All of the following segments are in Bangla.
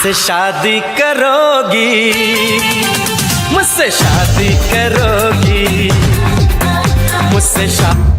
से शादी करोगी मुझसे शादी करोगी मुझसे शादी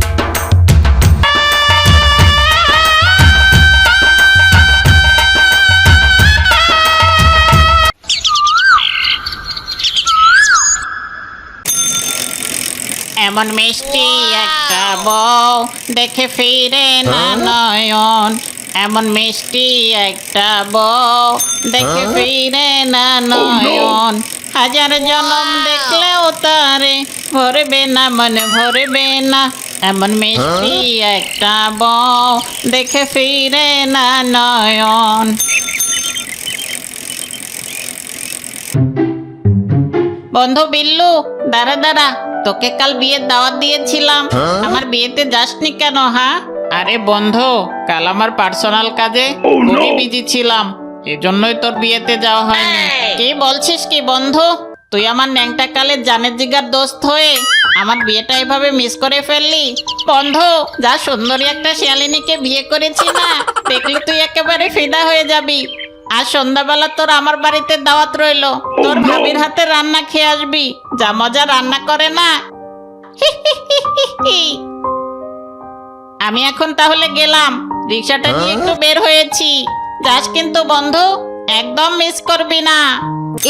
এমন মিষ্টি একটা বউ দেখে ফিরে না নয়ন এমন মিষ্টি একটা বউ দেখে ফিরে না নয়ন। হাজার জনম দেখলেও তারে ভরবে না মনে ভরবে না। এমন মিষ্টি একটা বউ দেখে ফিরে না নয়ন। বন্ধু বিল্লু দাঁড়া দাঁড়া। তোকে কাল বিয়ের দাওয়াত দিয়েছিলাম। আমার বিয়েতে যাসনি কেন হ্যাঁ? আরে বন্ধু কাল আমার পার্সোনাল কাজে খুবই বিজি ছিলাম এজন্যই তোর বিয়েতে যাওয়া হয়নি। কি বলছিস কি বন্ধু? তুই আমার ন্যাংটা কালের জানের জিগার দোস্ত হয়ে আমার বিয়েটা এভাবে মিস করে ফেললি? বন্ধু যা সুন্দরী একটা শিয়ালিনীকে বিয়ে করেছি না দেখলে তুই একেবারে ফিদা হয়ে যাবি। আর সন্ধ্যাবেলা তোর আমার বাড়িতে দাওয়াত রইল। তোর ভাবির হাতে রান্না খেয়ে আসবি। যা মজা রান্না করে না। আমি এখন তাহলে গেলাম। রিক্সাটা নিয়ে একটু বের হয়েছি। যাস কিন্তু বন্ধু একদম মিস করবি না।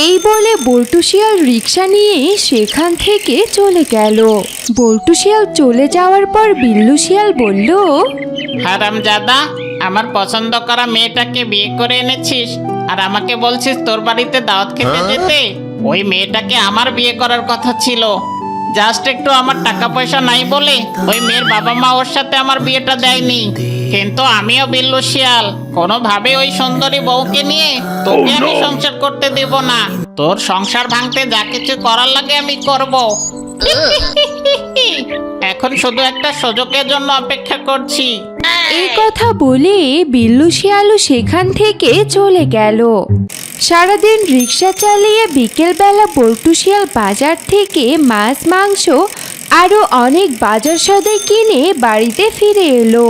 এই বলে বল্টু শিয়াল রিক্সা নিয়ে সেখান থেকে চলে গেল। বল্টু শিয়াল চলে যাওয়ার পর বিল্লু শিয়াল বলল হারাম জাদা আমার পছন্দ করা মেয়েটাকে বিয়ে করে এনেছিস আর আমাকে বলছিস তোর বাড়িতে দাওয়াত খেতে যেতে? ওই মেয়েটাকে আমার বিয়ে করার কথা ছিল। জাস্ট একটু আমার টাকা পয়সা নাই বলে ওই মেয়ের বাবা মা ওর সাথে আমার বিয়েটা দেয়নি। কিন্তু আমিও বিল্লু শিয়াল কোনোভাবে ওই সুন্দরী বউকে নিয়ে তোকে আমি সংসার করতে দেব না। তোর সংসার ভাঙতে যা কিছু করার লাগে আমি করব। এখন শুধু একটা সুযোগের জন্য অপেক্ষা করছি। এই কথা বলে বিল্লু শিয়ালু সেখান থেকে চলে গেল। সারাদিন রিক্সা চালিয়ে বিকেলবেলা বল্টু শিয়াল বাজার থেকে মাছ, মাংস, আরও অনেক বাজার সদাই কিনে বাড়িতে ফিরে এলো।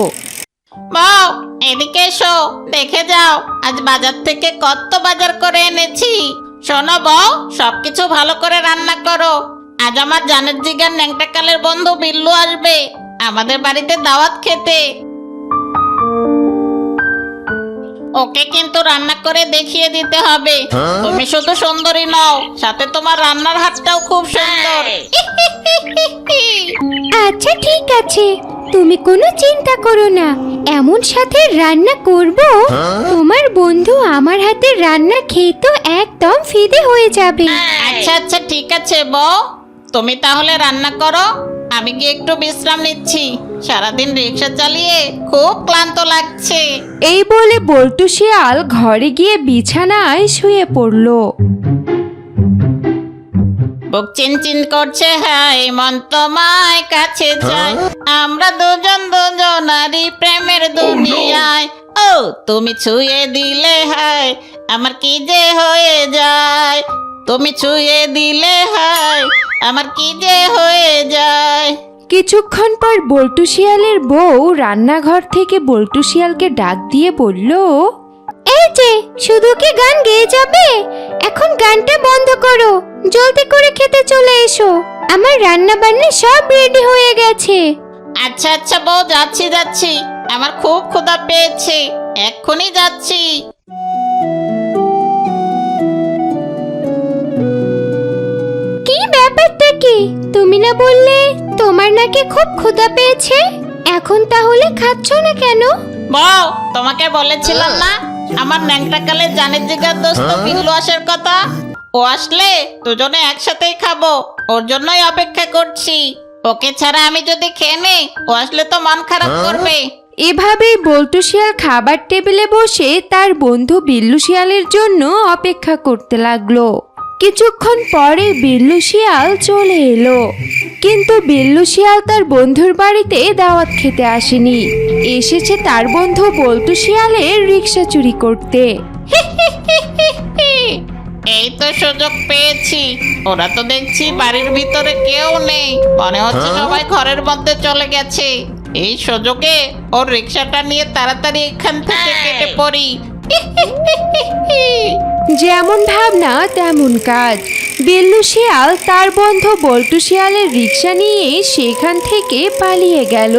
বউ এদিকে এসো, দেখে যাও, আজ বাজার থেকে কত বাজার করে এনেছি। শোনো বউ, সবকিছু ভালো করে রান্না করো। আজ আমার জানের জিগার ন্যাংটাকালের বন্ধু বিল্লু আসবে, আমাদের বাড়িতে দাওয়াত খেতে। ওকে কিন্তু রান্না করে দেখিয়ে দিতে হবে। তুমি শুধু সুন্দরী নও সাথে তোমার রান্নার হাতটাও খুব সুন্দর। আচ্ছা ঠিক আছে। তুমি কোনো চিন্তা করো না। এমন সাথে রান্না করব তোমার বন্ধু আমার হাতে রান্না খেয়ে তো একদম ফিদে হয়ে যাবে। আচ্ছা আচ্ছা ঠিক আছে বউ। তুমি তাহলে রান্না করো। আমি গিয়ে একটু বিশ্রাম নিচ্ছি? সারাদিন রিক্সা চালিয়ে খুব ক্লান্ত লাগছে। এই বলে বল্টু শিয়াল ঘরে গিয়ে বিছানায় শুয়ে পড়ল। বুক চিনচিন করছে হাই মন তোমায় কাছে যায় আমরা দুজন দুজনারই প্রেমের দুনিয়ায়। ও তুমি ছুঁয়ে দিলে হায় আমার কি যে হয়ে যায়? তুমি ছুঁয়ে দিলে হায় আমার কি যে হয়ে যায়? কিছুক্ষণ পর বল্টু শিয়ালের বউ রান্নাঘর থেকে বল্টু শিয়ালকে ডাক দিয়ে বলল এই যে শুধু কি গান গেয়ে যাবে? এখন গানটা বন্ধ করো জলদি করে খেতে চলে এসো। আমার রান্না বান্না সব রেডি হয়ে গেছে। আচ্ছা আচ্ছা বউ যাচ্ছি যাচ্ছি। আমার খুব ক্ষুধা পেয়েছে এক্ষুনি যাচ্ছি। কি ব্যাপারটা কি? তুমি না বললে তোমার নাকি খুব ক্ষুধা পেয়েছে? এখন তাহলে খাচ্ছ না কেন? বউ তোমাকে বলেছিলাম না আমার ন্যাংটাকালে জানের জিগার দোস্ত বিল্লু আসার কথা। ও আসলে দুজনে একসাথেই খাব ওর জন্যই অপেক্ষা করছি। ওকে ছাড়া আমি যদি খেয়ে নেই ও আসলে তো মন খারাপ করবে। এভাবেই বল্টু শিয়াল খাবার টেবিলে বসে তার বন্ধু বিল্লু শিয়ালের জন্য অপেক্ষা করতে লাগল। কিছুক্ষণ পরে বিল্লু শিয়াল চলে এলো। কিন্তু বিল্লু শিয়াল তার বন্ধুর বাড়িতে দাওয়াত খেতে আসেনি। এসেছে তার বন্ধু বল্টু শিয়ালের রিক্সা চুরি করতে। এই তো সুযোগ পেয়েছি। ওরা তো দেখছি বাড়ির ভিতরে কেউ নেই। মনে হচ্ছে সবাই ঘরের মধ্যে চলে গেছে। এই সুযোগে ওর রিক্সাটা নিয়ে তাড়াতাড়ি এখান থেকে কেটে পড়ি। যেমন ভাবনা তেমন কাজ। বেল্লু শিয়াল তার বন্ধু বল্টু শিয়ালের রিক্সা নিয়ে সেখান থেকে পালিয়ে গেল।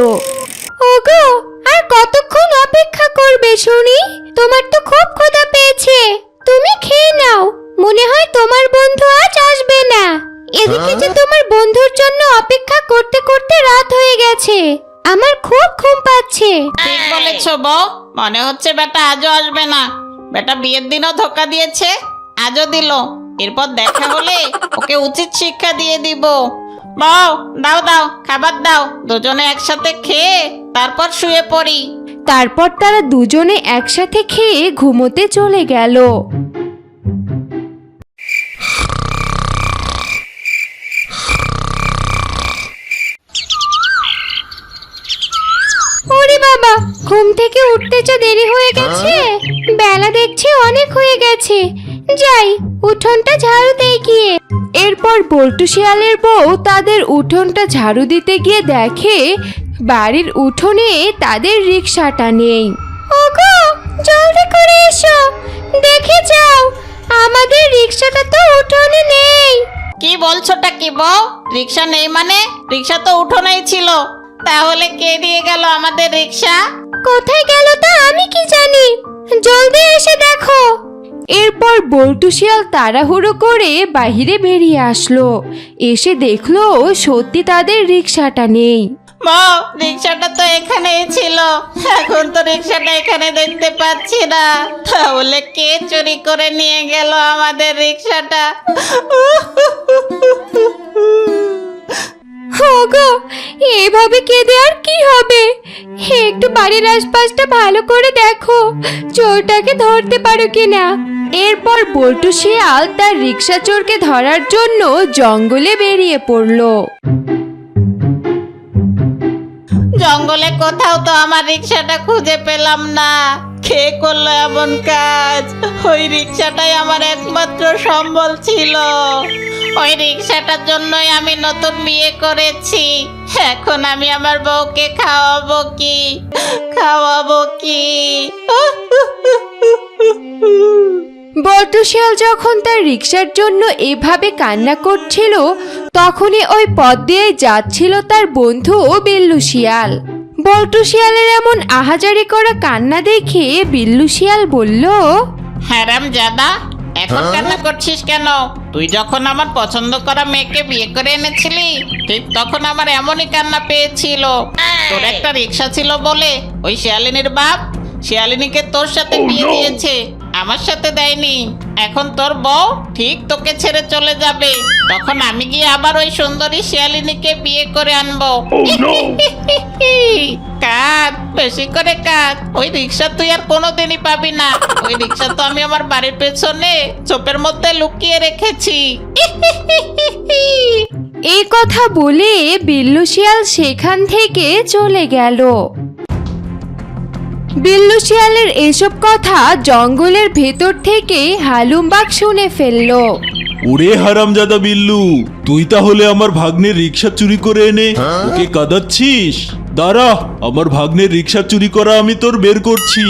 ওগো আর কতক্ষণ অপেক্ষা করবে শুনি? তোমার তো খুব ক্ষুধা পেয়েছে। তুমি খেয়ে নাও। মনে হয় তোমার বন্ধু আজ আসবে না। এদিকে যে তোমার বন্ধুর জন্য অপেক্ষা করতে করতে রাত হয়ে গেছে। আমার খুব ঘুম পাচ্ছে। ঠিক বলেছ বউ। মনে হচ্ছে বেটা আজও আসবে না। বেটা বিয়ের দিনও ধোকা দিয়েছে, আজও দিল। এরপর দেখা হলে ওকে উচিত শিক্ষা দিয়ে দিব। বউ, দাও দাও, খাবার দাও, দুজনে একসাথে খেয়ে তারপর শুয়ে পড়ি। তারপর তারা দুজনে একসাথে খেয়ে ঘুমোতে চলে গেল। ঘুম থেকে উঠতে যা দেরি হয়ে গেছে। বেলা দেখছি অনেক হয়ে গেছে। যাই উঠোনটা ঝাড়ু দিয়ে গিয়ে। এরপর বল্টু শিয়ালের বউ তাদের উঠোনটা ঝাড়ু দিতে গিয়ে দেখে বাড়ির উঠোনে তাদের রিক্সাটা নেই। ওগো জলদি করে এসো। দেখে যাও আমাদের রিক্সাটা তো উঠোনে নেই। কি বলছোটা কি বউ? রিক্সা নেই মানে? রিক্সা তো উঠোনেই ছিল। তাহলে কে দিয়ে গেল আমাদের রিক্সা? কোথায় গেল তা আমি কি জানি? জলদি এসে দেখো। এরপর বল্টু শিয়াল তাড়াহুড়ো করে বাইরে বেরিয়ে আসলো। এসে দেখল সত্যি তাদের রিক্সাটা নেই। বউ রিক্সাটা তো এখানেই ছিল। এখন তো রিক্সাটা এখানে দেখতে পাচ্ছি না। তাহলে কে চুরি করে নিয়ে গেল আমাদের রিক্সাটা? ওগো, এভাবে কেঁদে আর কি হবে? একটু বাড়ির আশপাশটা ভালো করে দেখো, চোরটাকে ধরতে পারো কিনা। এরপর বল্টু শিয়াল তার রিক্সা চোরকে ধরার জন্য জঙ্গলে বেরিয়ে পড়ল। জঙ্গলে কোথাও তো আমার রিক্সাটা খুঁজে পেলাম না। কে করল এমন কাজ। ওই রিক্সাটাই আমার একমাত্র সম্বল ছিল। ওই রিক্সাটার জন্যই আমি নতুন বিয়ে করেছি। এখন আমি আমার বউকে খাওয়াবো কি? খাওয়াবো কি? বল্টু শিয়াল যখন তার রিক্সার জন্য এভাবে কান্না করছিল, তখনই ওই পথ দিয়ে যাচ্ছিল তার বন্ধু বিল্লু শিয়াল। বল্টু শিয়ালের এমন আহাজারি করা কান্না দেখে বিল্লু শিয়াল বলল হ্যারাম জাদা এখন কান্না করছিস কেন? তুই যখন আমার পছন্দ করা মেয়েকে বিয়ে করে এনেছিলি ঠিক তখন আমার এমনই কান্না পেয়েছিল। তোর একটা রিক্সা ছিল বলে ওই শিয়ালিনীর বাপ শিয়ালিনীকে তোর সাথে বিয়ে দিয়েছে আমার সাথে দেয়নি। এখন তোর বউ ঠিক তোকে ছেড়ে চলে যাবে। তখন আমি গিয়ে আবার ওই সুন্দরী শিয়ালিনীকে বিয়ে করে আনব। কাঁদ বেশি করে কাঁদ। ওই রিক্সা তুই আর কোনোদিনই পাবি না। ওই রিক্সা তো আমি আমার বাড়ির পেছনে চোপের মধ্যে লুকিয়ে রেখেছি। এই কথা বলে বিল্লু শিয়াল সেখান থেকে চলে গেল। বিল্লু শিয়ালের এসব কথা জঙ্গলের ভেতর থেকে হালুমবাগ শুনে ফেলল। ওরে হারামজাদা বিল্লু তুই তাহলে আমার ভাগ্নের রিক্সা চুরি করে এনে ওকে কাঁদাচ্ছিস? দাঁড়া আমার ভাগ্নের রিক্সা চুরি করা আমি তোর বের করছি।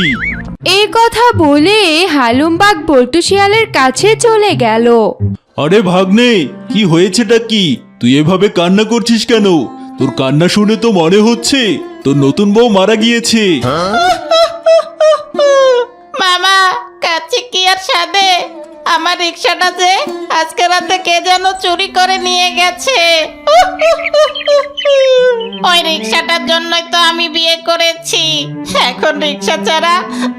এই কথা বলে হালুমবাগ বল্টু শিয়ালের কাছে চলে গেল। আরে ভাগ্নে কি হয়েছেটা কি? তুই এভাবে কান্না করছিস কেন? তোর কান্না শুনে তো মনে হচ্ছে তোর নতুন বউ মারা গিয়েছে। মামা, কাছে কি আর সাদে আমার রিক্সাটা যে আজকে রাতে কে যেন চুরি করে নিয়ে গেছে। ওই রিক্সাটার জন্যই তো আমি বিয়ে করেছি। এখন রিক্সা ছাড়া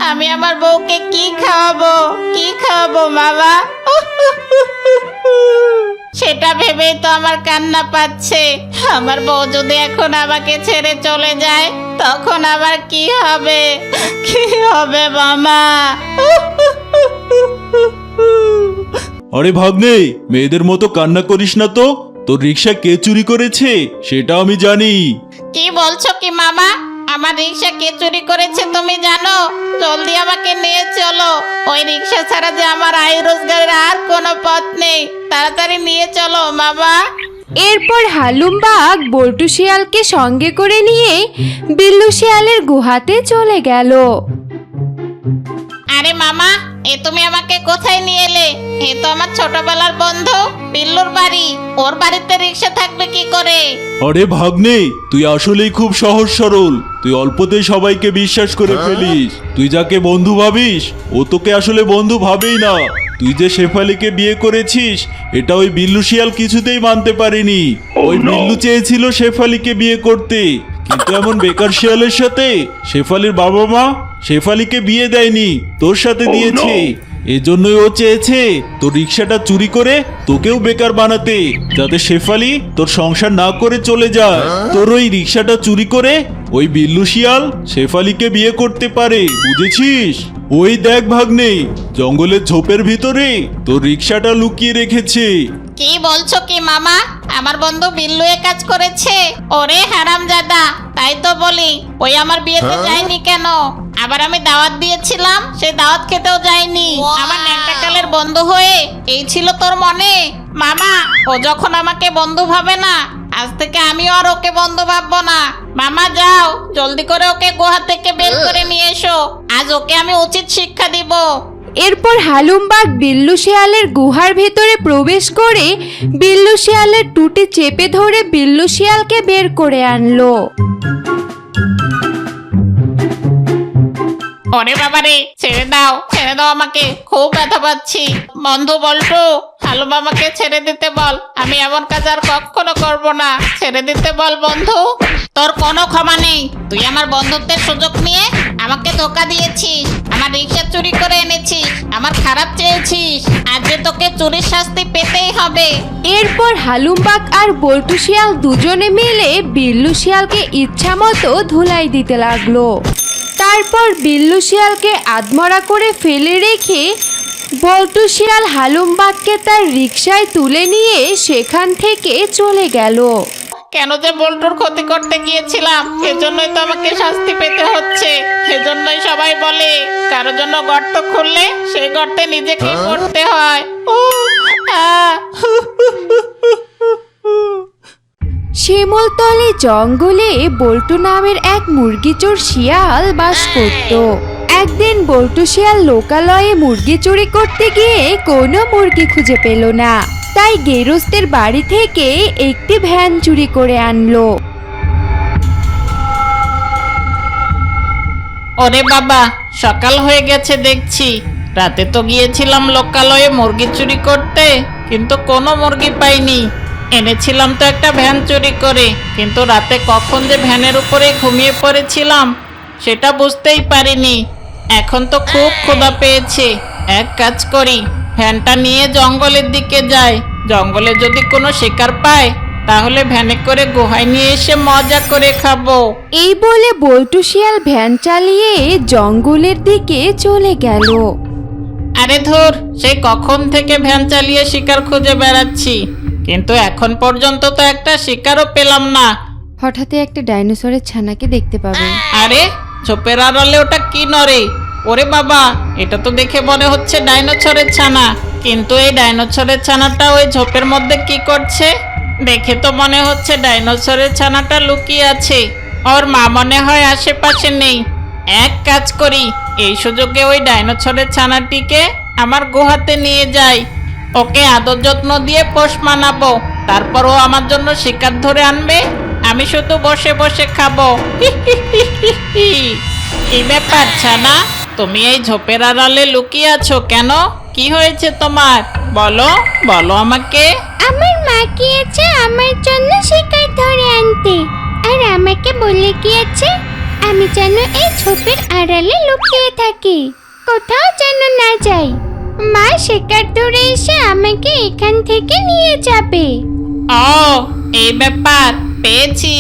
আমি আমার বউকে কি খাওয়াবো? কি খাওয়াবো বাবা সেটা ভেবেই তো আমার কান্না পাচ্ছে। আমার বউ যদি এখন আমাকে ছেড়ে চলে যায়, তখন আবার কি হবে? কি হবে, মামা? আরে ভাগ্নে মেয়েদের মতো কান্না করিস না তো। তোর রিক্সা কে চুরি করেছে সেটা আমি জানি। কি বলছো কি মামা? আমার রিক্সা কে চুরি করেছে তুমি জানো? জলদি আমাকে নিয়ে চলো। ওই রিক্সা ছাড়া যে আমার আয় রোজগারের আর কোনো পথ নেই। তাড়াতাড়ি নিয়ে চলো মামা। এরপর হালুমবাগ বল্টু শিয়ালকে সঙ্গে করে নিয়ে বিল্লু শিয়ালের গুহাতে চলে গেল। আরে মামা এ তুমি আমাকে কোথায় নিয়ে এলে? এ তো আমার ছোটবেলার বন্ধু বিল্লুর বাড়ি। ওর বাড়িতে রিক্সা থাকবে কি করে? আরে ভাগ্নে তুই আসলেই খুব সহজ সরল। তুই অল্পতেই সবাইকে বিশ্বাস করে ফেলিস। তুই যাকে বন্ধু ভাবিস ও তোকে আসলে বন্ধু ভাবেই না। তুই যে শেফালিকে বিয়ে করেছিস এটা ওই বিল্লু শিয়াল কিছুতেই মানতে পারেনি। ওই বিল্লু চেয়েছিল শেফালিকে বিয়ে করতে। কিন্তু এমন বেকার শিয়ালের সাথে শেফালির বাবা মা শেফালিকে বিয়ে দেয়নি তোর সাথে দিয়েছে। এজন্যই ও চেয়েছে তোর রিক্সাটা চুরি করে তোকেও বেকার বানাতে যাতে শেফালি তোর সংসার না করে চলে যায়। তোর ওই রিক্সাটা চুরি করে ওই বিল্লু শিয়াল শেফালিকে বিয়ে করতে পারে বুঝেছিস? ওই দেখ ভাগ্নে জঙ্গলের ঝোপের ভিতরে তোর রিক্সাটা লুকিয়ে রেখেছে। কি বলছো কি মামা? আমার বন্ধু বিল্লু এ কাজ করেছে। ওরে হারামজাদা তাই তো বলি ওই আমার বিয়েতে যায়নি কেন? আবার আমি দাওয়াত দিয়েছিলাম সে দাওয়াত খেতেও যায়নি আমার ন্যাংটাকালের বন্ধু হয়ে এই ছিল তোর মনে? মামা ও যখন আমাকে বন্ধু ভাবে না আজ থেকে আমি আর ওকে বন্ধু ভাববো না। মামা যাও জলদি করে ওকে গুহা থেকে বের করে নিয়ে এসো। আজ ওকে আমি উচিত শিক্ষা দিব। এরপর হালুমবাগ বিল্লু শিয়ালের গুহার ভেতরে প্রবেশ করে বিল্লু শিয়ালের টুটি চেপে ধরে বিল্লু শিয়ালকে বের করে আনলো। ওরে বাবারে ছেড়ে দাও ছেড়ে দাও আমাকে খুব ব্যথা পাচ্ছি। বন্ধু বলটু হালু মামাকে ছেড়ে দিতে বল। আমি এমন কাজ আর কখনো করব না। ছেড়ে দিতে বল, বন্ধু। তোর কোনো ক্ষমা নেই। তুই আমার বন্ধুত্বের সুযোগ নিয়ে আমাকে ধোকা দিয়েছিস, আমার রিক্সা চুরি করে এনেছিস, আমার খারাপ চেয়েছিস। আজ তোকে চুরির শাস্তি পেতেই হবে। এরপর হালুমবাগ আর বল্টু শিয়াল দুজনে মিলে বিল্লু শিয়ালকে ইচ্ছা মতো ধুলাই দিতে লাগল। তারপর বিল্লু শিয়ালকে আদমরা করে ফেলে রেখে বল্টু শিয়াল হালুমবাগকে তার রিক্সায় তুলে নিয়ে সেখান থেকে চলে গেল। কেন যে বল্টুর ক্ষতি করতে গিয়েছিলাম এজন্যই তো আমাকে শাস্তি পেতে হচ্ছে। এজন্যই সবাই বলে কারও জন্য গর্ত খুললে সেই গর্তে নিজেকে করতে হয়। ও আহ শিমুলতলে জঙ্গলে বল্টু নামের এক মুরগিচোর শিয়াল বাস করত। একদিন বল্টু শিয়াল লোকালয়ে মুরগি চুরি করতে গিয়ে কোনো মুরগি খুঁজে পেল না। তাই গেরস্তের বাড়ি থেকে একটি ভ্যান চুরি করে আনলো। ওরে বাবা, সকাল হয়ে গেছে দেখছি। রাতে তো গিয়েছিলাম লোকালয়ে মুরগি চুরি করতে, কিন্তু কোনো মুরগি পাইনি। এনেছিলাম তো একটা ভ্যান চুরি করে, কিন্তু রাতে কখন যে ভ্যানের উপরে ঘুমিয়ে পড়েছিলাম, সেটা বুঝতেই পারিনি। এখন তো খুব ক্ষুধা পেয়েছে। এক কাজ করি ভ্যানটা নিয়ে জঙ্গলের দিকে যাই। জঙ্গলে যদি কোনো শিকার পায় তাহলে ভ্যানে করে গুহায় নিয়ে এসে মজা করে খাব। এই বলে বল্টু শিয়াল ভ্যান চালিয়ে জঙ্গলের দিকে চলে গেল। আরে ধর সেই কখন থেকে ভ্যান চালিয়ে শিকার খুঁজে বেড়াচ্ছি? কিন্তু এখন পর্যন্ত তো একটা শিকারও পেলাম না। হঠাৎই একটা ডাইনোসরের ছানাকে দেখতে পাবে। আরে ছোপের আড়ালে ওটা কি নরে ওরে বাবা, এটা তো দেখে মনে হচ্ছে ডাইনোসরের ছানা। কিন্তু এই ডাইনোসরের ছানাটা ওই ঝোপের মধ্যে কি করছে? দেখে তো মনে হচ্ছে ডাইনোসরের ছানাটা লুকিয়ে আছে। ওর মা মনে হয় আশেপাশে নেই। এক কাজ করি, এই সুযোগে ওই ডাইনোসরের ছানাটিকে আমার গুহাতে নিয়ে যাই। ওকে আদর যত্ন দিয়ে পোষ মানাবো। তারপর ও আমার জন্য শিকার ধরে আনবে। আমি শুধু বসে বসে খাব। কি ব্যাপার ছানা তুমি এই ঝোপের আড়ালে লুকিয়ে আছো কেন? কি হয়েছে তোমার? বলো বলো আমাকে। আমার মা গিয়েছে আমার জন্য শিকার ধরে আনতে। আর আমাকে বলে গিয়েছে আমি যেন এই ঝোপের আড়ালে লুকিয়ে থাকি। কোথাও যেন না যাই। মা শিকার ধরে এসে আমাকে এখান থেকে নিয়ে যাবে। ও এই ব্যাপার। পেয়েছি।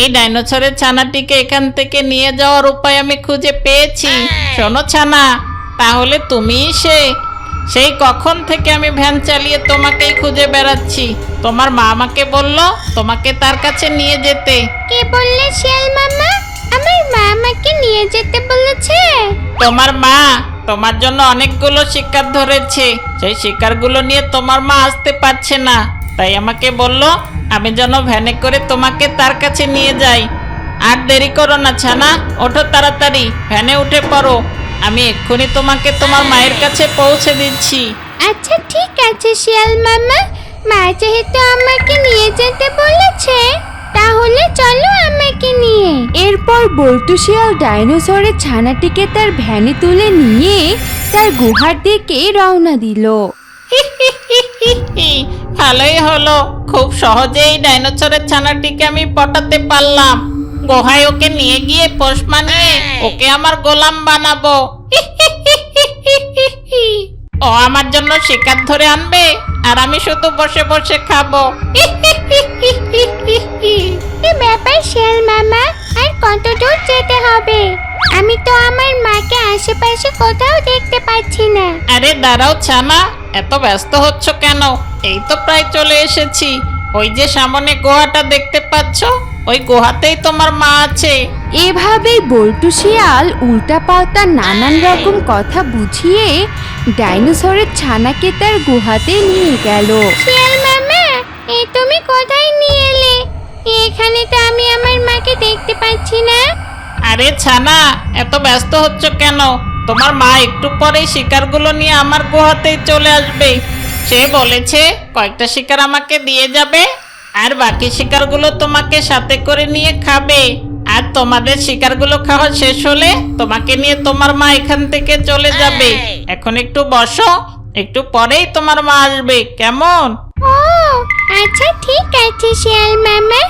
এই ডাইনোসরের ছানাটিকে এখান থেকে নিয়ে যাওয়ার উপায় আমি খুঁজে পেয়েছি। শোনো ছানা তাহলে তুমিই সে। সেই কখন থেকে আমি ভ্যান চালিয়ে তোমাকেই খুঁজে বেড়াচ্ছি। তোমার মা আমাকে বলল তোমাকে তার কাছে নিয়ে যেতে। কে বললে শিয়াল মামা? আমার মা আমাকে নিয়ে যেতে বলেছে। তোমার মা তোমার জন্য অনেকগুলো শিকার ধরেছে। সেই শিকারগুলো নিয়ে তোমার মা আসতে পারছে না। তাই আমাকে বলল আমি যেন ভ্যানে করে তোমাকে তার কাছে নিয়ে যাই। আর দেরি করো না ছানা ওঠো তাড়াতাড়ি ভ্যানে উঠে পড়ো। আমি এক্ষুনি তোমাকে তোমার মায়ের কাছে পৌঁছে দিচ্ছি। আচ্ছা ঠিক আছে শিয়াল মামা। মা যেহেতু আমাকে নিয়ে যেতে বলেছে তাহলে চলো আমাকে নিয়ে। এরপর বল্টু শিয়াল ডাইনোসরের ছানাটিকে তার ভ্যানে তুলে নিয়ে তার গুহার দিকে রওনা দিল। ভালোই হলো খুব সহজেই ডাইনোসরের ছানাটিকে আমি পটাতে পারলাম গোহায় ওকে নিয়ে গিয়ে পোষ মানিয়ে ওকে আমার গোলাম বানাবো ও আমার জন্য শিকার ধরে আনবে আর আমি শুধু বসে বসে খাব ব্যাপার শিয়াল মামা আর কত দূর যেতে হবে আমি তো আমার মাকে আশেপাশে কোথাও দেখতে পাচ্ছি না আরে দাঁড়াও ছানা এত ব্যস্ত হচ্ছ কেন এই তো প্রায় চলে এসেছি। ওই যে সামনে গুহাটা দেখতে পাচ্ছ ওই গুহাতেই তোমার মা আছে। এভাবেই বল্টু শিয়াল উল্টা উল্টাপাল্টা নানান রকম কথা বুঝিয়ে ডাইনোসরের ছানাকে তার গুহাতে নিয়ে গেল। শিয়াল মামা এই তুমি কোথায় নিয়ে এলে? এখানে তো আমি আমার মাকে দেখতে পাচ্ছি না। আরে ছানা এত ব্যস্ত হচ্ছ কেন? তোমার মা একটু পরেই শিকারগুলো নিয়ে আমার গুহাতেই চলে আসবে। সে বলেছে কয়েকটা শিকার আমাকে দিয়ে যাবে আর বাকি শিকারগুলো তোমাকে সাথে করে নিয়ে খাবে। আর তোমাদের শিকারগুলো খাওয়া শেষ হলে তোমাকে নিয়ে তোমার মা এখান থেকে চলে যাবে। এখন একটু বসো একটু পরেই তোমার মা আসবে। কেমন? ও আচ্ছা ঠিক আছে শিয়াল মামা।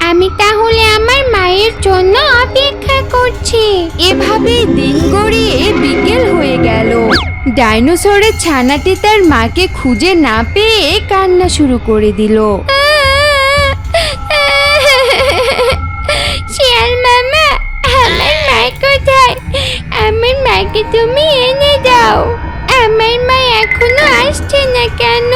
আমি তাহলে আমার মায়ের জন্য অপেক্ষা করছি। এভাবেই দিন গড়িয়ে বিকেল হয়ে গেল। ডাইনোসরের ছানাটি তার মাকে খুঁজে না পেয়ে কান্না শুরু করে দিল। শিয়াল মামা আমার মা কোথায়? আমার মাকে তুমি এনে দাও। আমার মা এখনও আসছে না কেন?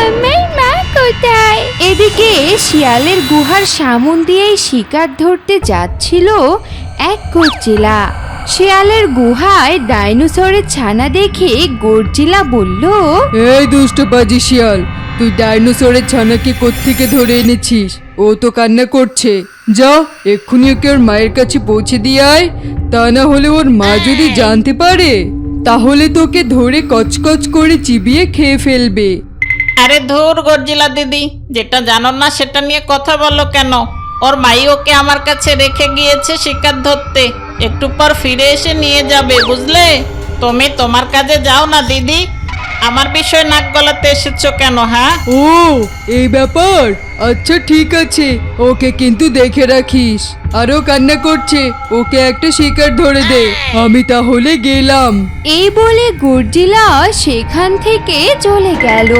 আমার মা কোথায়? এদিকে শিয়ালের গুহার সামন দিয়েই শিকার ধরতে যাচ্ছিল এক গর্জিলা। শিয়ালের গুহায় ডাইনোসরের ছানা দেখে গর্জিলা বলল এই দুষ্ট বাজি শিয়াল তুই ডাইনোসরের ছানাকে কোত্থেকে ধরে এনেছিস? ও তো কান্না করছে। যা এক্ষুনি ওকে ওর মায়ের কাছে পৌঁছে দিয়ে আয়। তা না হলে ওর মা যদি জানতে পারে। তাহলে তোকে ধরে কচকচ করে চিবিয়ে খেয়ে ফেলবে। আরে ধুর গর্জিলা দিদি যেটা জানো না সেটা নিয়ে কথা বলো কেন? ওর মাই ওকে আমার কাছে রেখে গিয়েছে শিকার ধরতে। একটু পর ফিরে এসে নিয়ে যাবে বুঝলে? তুমি তোমার কাজে যাও না দিদি। আমার বিষয়ে নাক গলাতে এসেছ কেন হ্যাঁ? ও এই ব্যাপার? আচ্ছা ঠিক আছে। ওকে কিন্তু দেখে রাখিস। আরও কান্না করছে। ওকে একটা শিকার ধরে দে। আমি তাহলে গেলাম। এই বলে গর্জিলা সেখান থেকে চলে গেল।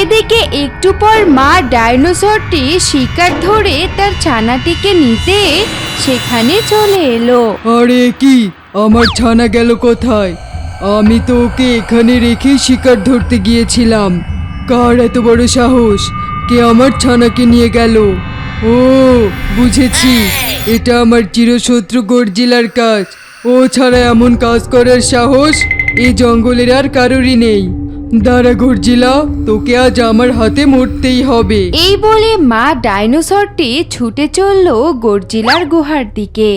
এদিকে একটু পর মা ডাইনোসরটি শিকার ধরে তার ছানাটিকে নিতে সেখানে চলে এলো। আরে কি? আমার ছানা গেল কোথায়? আমি তো ওকে এখানে রেখেই শিকার ধরতে গিয়েছিলাম। কার এত বড় সাহস? কে আমার ছানাকে নিয়ে গেল? ও বুঝেছি। এটা আমার চিরশত্রু গর্জিলার কাজ। ও ছাড়া এমন কাজ করার সাহস এই জঙ্গলের আর কারোরই নেই। দাঁড়া গর্জিলা তোকে আজ আমার হাতে মরতেই হবে। এই বলে মা ডাইনোসরটি ছুটে চলল গর্জিলার গুহার দিকে।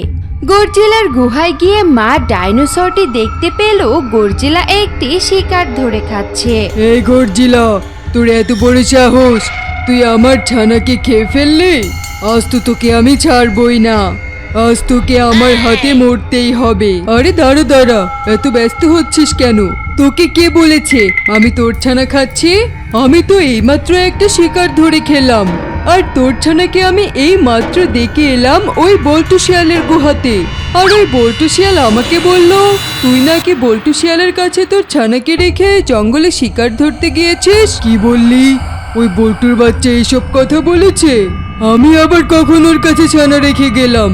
গর্জিলার গুহায় গিয়ে মা ডাইনোসরটি দেখতে পেল গর্জিলা একটি শিকার ধরে খাচ্ছে। এই গর্জিলা তোর এত বড় সাহস তুই আমার ছানাকে খেয়ে ফেললি? আজ তো তোকে আমি ছাড়বই না। আজ তোকে আমার হাতে মরতেই হবে। আরে দাঁড়া দাঁড়া, এত ব্যস্ত হচ্ছিস কেন? তোকে কে বলেছে? আমি তোর ছানা খাচ্ছি? আমি তো এইমাত্র একটা শিকার ধরে খেলাম। আর তোর ছানাকে আমি এই মাত্র দেখে এলাম ওই বল্টু শিয়ালের গুহাতে। আর ওই বল্টু শিয়াল আমাকে বলল, তুই নাকি বল্টু শিয়ালের কাছে তোর ছানাকে রেখে জঙ্গলে শিকার ধরতে গিয়েছিস? কি বললি? ওই বল্টুর বাচ্চা এইসব কথা বলেছে? আমি আবার কখন ওর কাছে ছানা রেখে গেলাম?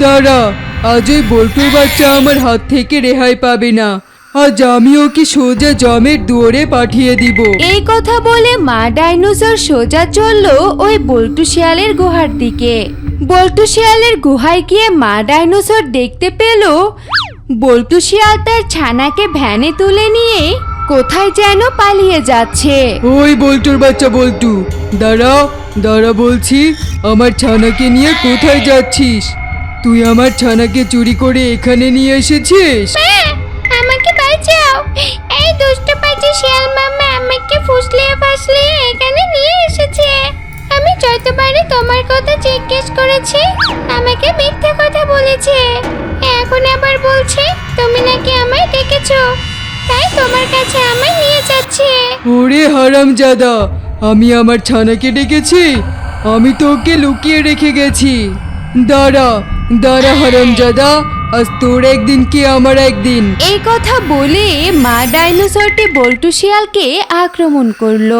দাঁড়া আজ ওই বল্টুর বাচ্চা আমার হাত থেকে রেহাই পাবে না। আজ আমি ওকে সোজা জমের দুয়ারে পাঠিয়ে দিব। এই কথা বলে মা ডাইনোসর সোজা চলল ওই বল্টু শিয়ালের গুহার দিকে। বল্টু শিয়ালের গুহায় গিয়ে মা ডাইনোসর দেখতে পেল বল্টু শিয়াল তার ছানাকে ভ্যানে তুলে নিয়ে কোথায় যেন পালিয়ে যাচ্ছে। ওই বল্টুর বাচ্চা বল্টু দাঁড়া দাঁড়া বলছি আমার ছানাকে নিয়ে কোথায় যাচ্ছিস? তুই আমার ছানাকে চুরি করে এখানে নিয়ে এসেছিস? মা শিয়াল মামা আমাকে ফুসলিয়ে ফাসলিয়ে এখানে নিয়ে এসেছে। আমি যতবারই তোমার কথা জিজ্ঞেস করেছি আমাকে মিথ্যে কথা বলেছে। এখন আবার বলছে তুমি নাকি আমায় ডেকেছো? তাই তোমার কাছে আমায় নিয়ে যাচ্ছে। ওরে হারাম জাদা আমি আমার ছানাকে ডেকেছি আমি তোকে লুকিয়ে রেখে গেছি। দাঁড়া দাঁড়া হারাম জাদা আজ তোর একদিন কি আমার একদিন? এই কথা বলে মা ডাইনোসরটি বল্টু শিয়ালকে আক্রমণ করল।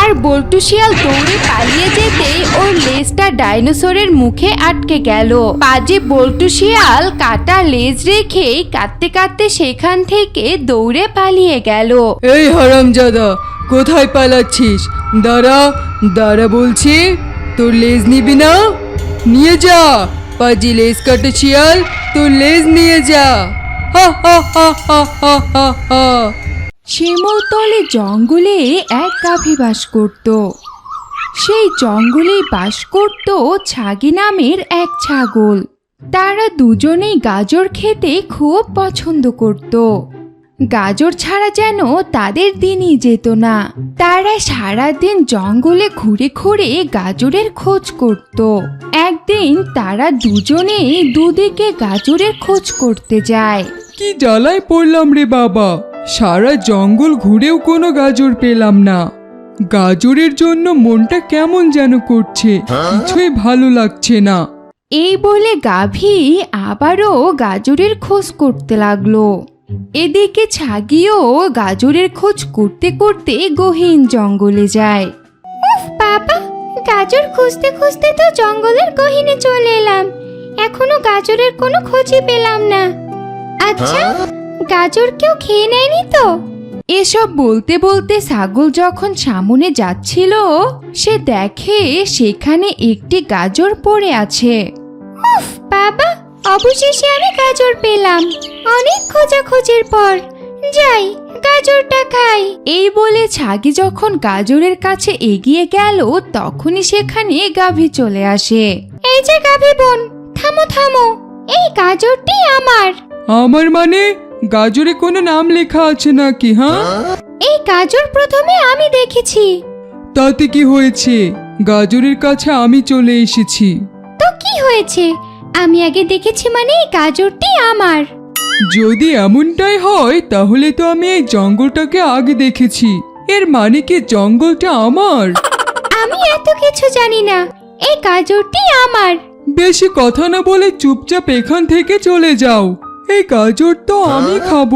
আর বল্টু শিয়াল দৌড়ে পালিয়ে যেতে ওর লেজটা ডাইনোসরের মুখে আটকে গেল। পাজে বল্টু শিয়াল কাটা লেজ রেখে কাঁদতে কাঁদতে সেখান থেকে দৌড়ে পালিয়ে গেল। এই হারাম জাদা কোথায় পালাচ্ছিস? দাঁড়া দাঁড়া বলছি। তোর লেজ নিবি না? নিয়ে যা। পাজি লেজ কাটে শিয়াল, তোর লেজ নিয়ে যা। হা শিমুলতলে জঙ্গলে এক গাভী বাস করত। সেই জঙ্গলে বাস করত ছাগি নামের এক ছাগল। তারা দুজনেই গাজর খেতে খুব পছন্দ করত। গাজর ছাড়া যেন তাদের দিনই যেত না। তারা সারাদিন জঙ্গলে ঘুরে ঘুরে গাজরের খোঁজ করত। একদিন তারা দুজনে দুদিকে গাজরের খোঁজ করতে যায়। কি জ্বালায় পড়লাম রে বাবা? সারা জঙ্গল ঘুরেও কোনো গাজর পেলাম না। গাজরের জন্য মনটা কেমন যেন করছে কিছুই ভালো লাগছে না। এই বলে গাভী আবারও গাজরের খোঁজ করতে লাগল। এদিকে ছাগিও গাজরের খোঁজ করতে করতে গহীন জঙ্গলে যায়। উফ বাবা গাজর খুঁজতে খুঁজতে তো জঙ্গলের গহীনে চলে এলাম। এখনও গাজরের কোনো খোঁজই পেলাম না। আচ্ছা গাজর কেউ খেয়ে নেয়নি তো? এসব বলতে বলতে ছাগল যখন সামনে যাচ্ছিল সে দেখে সেখানে একটি গাজর পড়ে আছে। উফ বাবা অবশেষে আমি গাজর পেলাম। অনেক খোঁজাখুঁজির পর যাই গাজরটা খাই। এই বলে ছাগি যখন গাজরের কাছে এগিয়ে গেল তখনই সেখানে গাভী চলে আসে। এই যে গাভী বোন থামো থামো এই গাজরটি আমার। আমার মানে? গাজরে কোনো নাম লেখা আছে নাকি হ্যাঁ? এই গাজর প্রথমে আমি দেখেছি। তাতে কি হয়েছে? গাজরের কাছে আমি চলে এসেছি। তো কি হয়েছে? আমি আগে দেখেছি মানে এই গাজরটি আমার। যদি এমনটাই হয় তাহলে তো আমি এই জঙ্গলটাকে আগে দেখেছি। এর মানে কি জঙ্গলটা আমার? আমি এত কিছু জানি না। এই গাজরটি আমার। বেশি কথা না বলে চুপচাপ এখান থেকে চলে যাও। এই গাজর তো আমি খাব।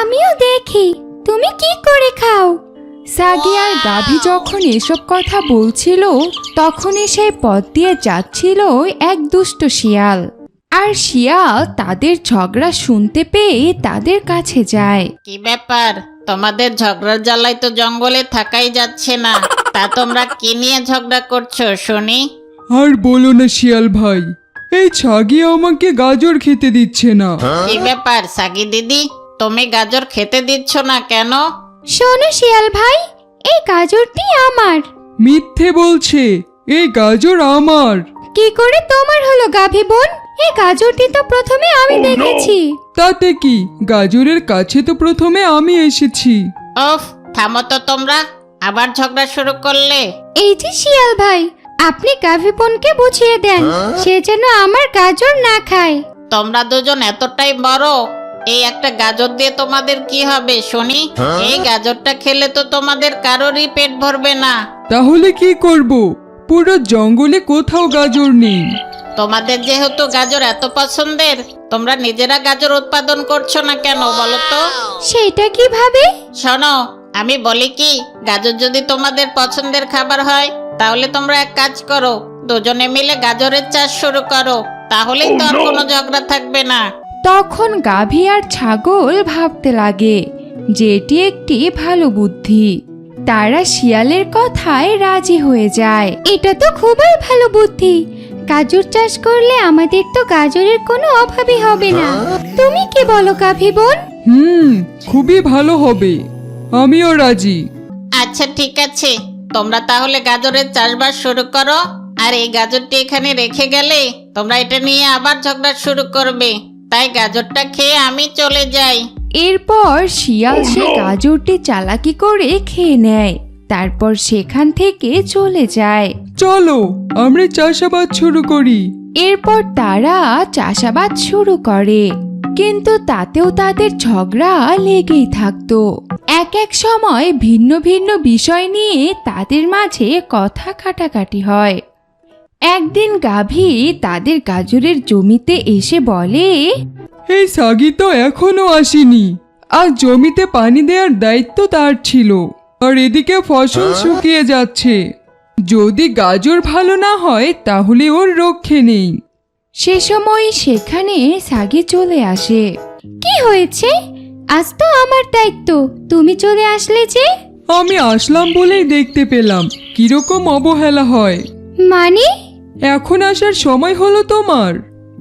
আমিও দেখি। তুমি কি করে খাও? সাগি আর গাভী যখন এসব কথা বলছিল তখনই সেই পথ দিয়ে যাচ্ছিল এক দুষ্ট শিয়াল। আর শিয়াল তাদের ঝগড়া শুনতে পেয়ে তাদের কাছে যায়। কি ব্যাপার? তোমাদের ঝগড়ার জ্বালায় তো জঙ্গলে থাকাই যাচ্ছে না। তা তোমরা কি নিয়ে ঝগড়া করছ শুনি? আর বলো না শিয়াল ভাই এই ছাগি আমাকে গাজর খেতে দিচ্ছে না। কি ব্যাপার সাগি দিদি? তুমি গাজর খেতে দিচ্ছ না কেন? শোনো শিয়াল ভাই এই গাজরটি আমার। মিথ্যে বলছে এই গাজর আমার। কি করে তোমার হলো গাভী বোন? এই গাজরটি তো প্রথমে আমি দেখেছি। তাতে কি? গাজরের কাছে তো প্রথমে আমি এসেছি। ওফ থামো তো তোমরা আবার ঝগড়া শুরু করলে। এই যে শিয়াল ভাই আপনি গাভী বোনকে বুঝিয়ে দেন সে যেন আমার গাজর না খায়। তোমরা দুজন এতটাই বড় এই একটা গাজর দিয়ে তোমাদের কি হবে শুনি? এই গাজরটা খেলে তো তোমাদের কারোরই পেট ভরবে না। তাহলে কি করব? পুরো জঙ্গলে কোথাও গাজর নেই। তোমাদের যেহেতু গাজর এত পছন্দের তোমরা নিজেরা গাজর উৎপাদন করছ না কেন বলো তো? সেটা কীভাবে? শোনো আমি বলি কি গাজর যদি তোমাদের পছন্দের খাবার হয় তাহলে তোমরা এক কাজ করো দুজনে মিলে গাজরের চাষ শুরু করো তাহলেই তো আর কোনো ঝগড়া থাকবে না। তখন গাভী আর ছাগল ভাবতে লাগে যে এটি একটি ভালো বুদ্ধি। তারা শিয়ালের কথায় রাজি হয়ে যায়। এটা তো খুবই ভালো বুদ্ধি। গাজর চাষ করলে আমাদের তো গাজরের কোনো অভাবই হবে না। তুমি কি বলো গাভী বোন? হুম খুবই ভালো হবে। আমিও রাজি। আচ্ছা ঠিক আছে। তোমরা তাহলে গাজরের চাষবাস শুরু করো। আর এই গাজরটি এখানে রেখে গেলে তোমরা এটা নিয়ে আবার ঝগড়া শুরু করবে। তাই গাজরটা খেয়ে আমি চলে যাই। এরপর শিয়াল সে গাজরটি চালাকি করে খেয়ে নেয়। তারপর সেখান থেকে চলে যায়। চলো আমরা চাষাবাদ শুরু করি। এরপর তারা চাষাবাদ শুরু করে। কিন্তু তাতেও তাদের ঝগড়া লেগেই থাকতো। এক এক সময় ভিন্ন ভিন্ন বিষয় নিয়ে তাদের মাঝে কথা কাটাকাটি হয়। একদিন গাভী তাদের গাজরের জমিতে এসে বলে এই সাগি তো এখনও আসেনি। আর জমিতে পানি দেওয়ার দায়িত্ব তার ছিল। আর এদিকে ফসল শুকিয়ে যাচ্ছে। যদি গাজর ভালো না হয় তাহলে ওর রক্ষে নেই। সে সময় সেখানে সাগি চলে আসে। কি হয়েছে? আজ তো আমার দায়িত্ব। তুমি চলে আসলে যে? আমি আসলাম বলেই দেখতে পেলাম। কীরকম অবহেলা হয়? মানে? এখন আসার সময় হলো তোমার।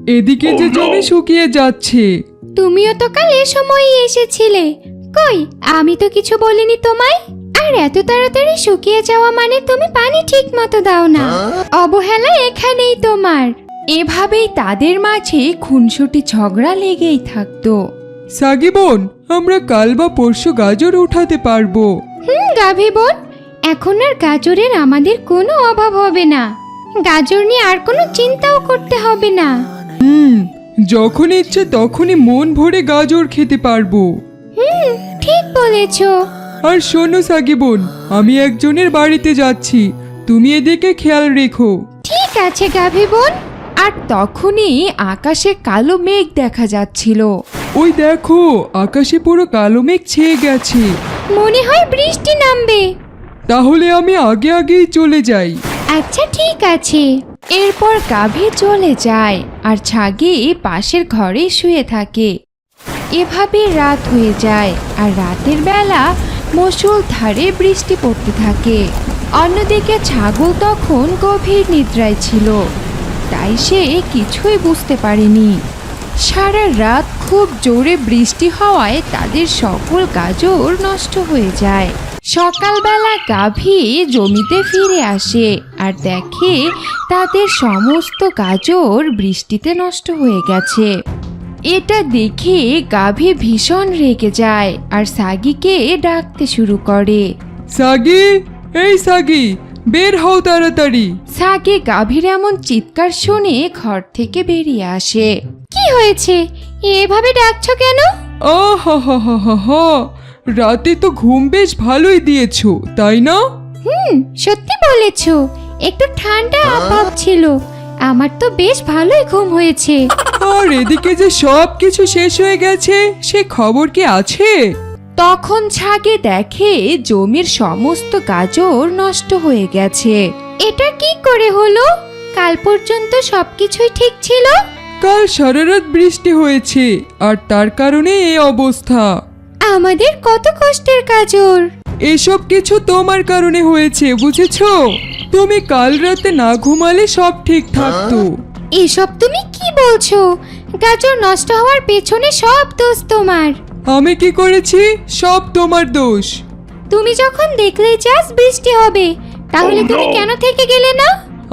এদিকে যে জমি শুকিয়ে যাচ্ছে। তুমিও তো কাল এ সময়ই এসেছিলে। কই আমি তো কিছু বলিনি তোমায়? আর এত তাড়াতাড়ি শুকিয়ে যাওয়া মানে তুমি পানি ঠিক মতো দাও না। অবহেলা এখানেই তোমার। এভাবেই তাদের মাঝে খুনসুটি ঝগড়া লেগেই থাকতো। সাগি বোন আমরা কাল বা পরশু গাজর উঠাতে পারব। হুম গাভী বোন এখন আর গাজরের আমাদের কোনো অভাব হবে না। গাজর নিয়ে আর কোনো চিন্তাও করতে হবে না। হুম যখন ইচ্ছে তখনই মন ভরে গাজর খেতে পারব। হুম ঠিক বলেছ। আর শোনো সাগি বোন আমি একজনের বাড়িতে যাচ্ছি তুমি এদিকে খেয়াল রেখো। ঠিক আছে গাভী বোন। আর তখনই আকাশে কালো মেঘ দেখা যাচ্ছিল। ওই দেখো আকাশে পুরো কালো মেঘ ছেয়ে গেছে। মনে হয় বৃষ্টি নামবে। তাহলে আমি আগে আগেই চলে যাই। আচ্ছা ঠিক আছে। এরপর গাভী চলে যায় আর ছাগি পাশের ঘরে শুয়ে থাকে। এভাবে রাত হয়ে যায় আর রাতের বেলা মসুল ধারে বৃষ্টি পড়তে থাকে। অন্যদিকে ছাগল তখন গভীর নিদ্রায় ছিল, তাই সে কিছুই বুঝতে পারেনি। সারা রাত খুব জোরে বৃষ্টি হওয়ায় তাদের সকল গাজর নষ্ট হয়ে যায়। সকালবেলা গাভী জমিতে ফিরে আসে আর দেখে তাদের সমস্ত গাজর বৃষ্টিতে নষ্ট হয়ে গেছে। এটা দেখে গাভী ভীষণ রেগে যায় আর সাগিকে ডাকতে শুরু করে। সাগি এই সাগি বের হও তাড়াতাড়ি। সাগি গাভীর এমন চিৎকার শুনে ঘর থেকে বেরিয়ে আসে। কি হয়েছে? এভাবে ডাকছো কেন? ও হা হা হা হা। রাতে তো ঘুম বেশ ভালোই দিয়েছ তাই না? হুম সত্যি বলেছ। একটু ঠান্ডা আবহাওয়া ছিল। আমার তো বেশ ভালোই ঘুম হয়েছে। আর এদিকে যে সব কিছু শেষ হয়ে গেছে সে খবর কি আছে? তখন ছাগে দেখে জমির সমস্ত গাজর নষ্ট হয়ে গেছে। এটা কি করে হলো? কাল পর্যন্ত সবকিছুই ঠিক ছিল? কাল সারা রাত বৃষ্টি হয়েছে আর তার কারণে এই অবস্থা। আমাদের কত কষ্টের গাজর এসব কিছু তোমার কারণে হয়েছে বুঝেছ? তুমি কাল রাতে না ঘুমালে সব ঠিক থাকতো। এসব তুমি কি বলছো? গাজর নষ্ট হওয়ার পেছনে সব দোষ তোমার। আমি কি করেছি? সব তোমার দোষ। তুমি যখন দেখলেই চাস বৃষ্টি হবে তাহলে তুমি কেন থেকে গেলে না?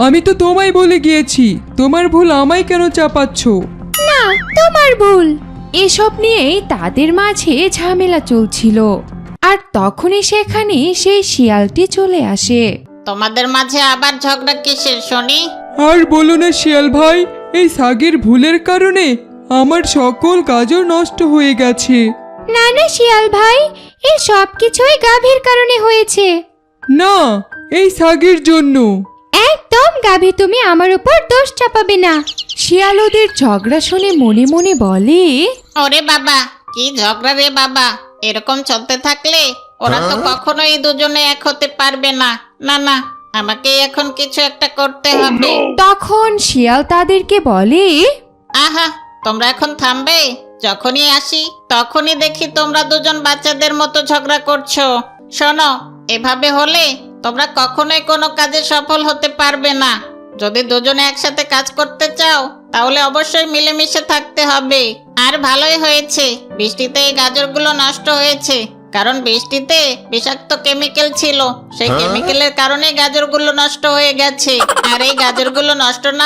আমি তো তোমায় বলে গিয়েছি তোমার ভুল আমায় কেন চাপাচ্ছ? না তোমার ভুল। এসব নিয়েই তাদের মাঝে ঝামেলা চলছিল। আর তখনই সেখানে সেই শিয়ালটি চলে আসে। তোমাদের মাঝে আবার ঝগড়া কিসের শুনি আর বলো না শিয়াল ভাই এই সাগের ভুলের কারণে আমার সকল গাজর নষ্ট হয়ে গেছে। না না শিয়াল ভাই এই সব কিছুই গাভীর কারণে হয়েছে। না এই সাগের জন্য। একদম গাভী তুমি আমার উপর দোষ চাপাবে না। শিয়াল ওদের ঝগড়া শুনে মনে মনে বলে ওরে বাবা কি ঝগড়া রে বাবা। এরকম চলতে থাকলে ওরা তো কখনোই দুজনে এক হতে পারবে না। না না আমাকে এখন কিছু একটা করতে হবে। তখন শিয়াল তাদেরকে বলে আহা তোমরা এখন থামবে? যখনই আসি তখনই দেখি তোমরা দুজন বাচ্চাদের মতো ঝগড়া করছ। শোনো এভাবে হলে তোমরা কখনোই কোনো কাজে সফল হতে পারবে না। যদি দুজনে একসাথে কাজ করতে চাও তাহলে অবশ্যই মিলেমিশে থাকতে হবে। আর ভালোই হয়েছে। বৃষ্টিতে এই গাজরগুলো নষ্ট হয়েছে। কারণ বৃষ্টিতে বিষাক্ত কেমিক্যাল ছিল। সেই কেমিক্যালের কারণে গাজরগুলো নষ্ট হয়ে গেছে। আর এই গাজরগুলো নষ্ট না